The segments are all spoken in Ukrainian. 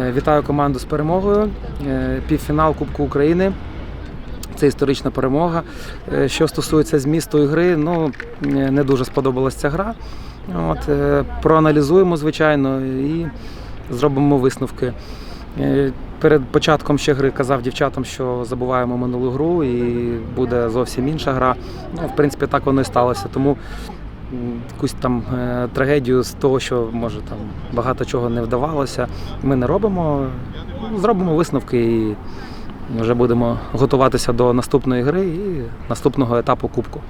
Е, Вітаю команду з перемогою. Е, Півфінал Кубку України. Це історична перемога. Е, Що стосується змісту ігри, ну не дуже сподобалася ця гра. От, проаналізуємо, звичайно, і зробимо висновки. Перед початком ще гри казав дівчатам, що забуваємо минулу гру і буде зовсім інша гра. Ну, в принципі, так воно і сталося. Тому якусь там е, трагедію з того, що може там багато чого не вдавалося, ми не робимо. Зробимо висновки і вже будемо готуватися до наступної гри і наступного етапу Кубку.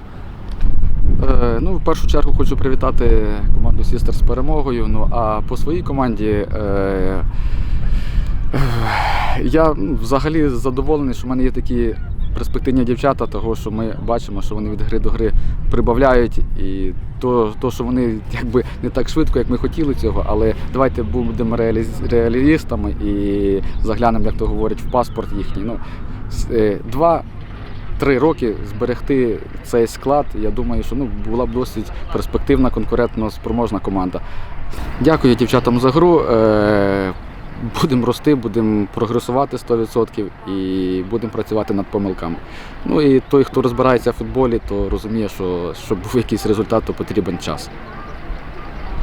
Е, Ну, в першу чергу хочу привітати команду Сістер з перемогою. Ну а по своїй команді е, я ну, взагалі задоволений, що в мене є такі перспективні дівчата, того що ми бачимо, що вони від гри до гри прибавляють, і то, то що вони якби не так швидко, як ми хотіли цього, але давайте будемо реалістами і заглянемо, як то говорять, в паспорт їхній. Ну, е, два три роки зберегти цей склад, я думаю, що ну, була б досить перспективна, конкурентно спроможна команда. Дякую дівчатам за гру. Будемо рости, будемо прогресувати 100% і будемо працювати над помилками. Ну і той, хто розбирається в футболі, то розуміє, що щоб був якийсь результат, то потрібен час.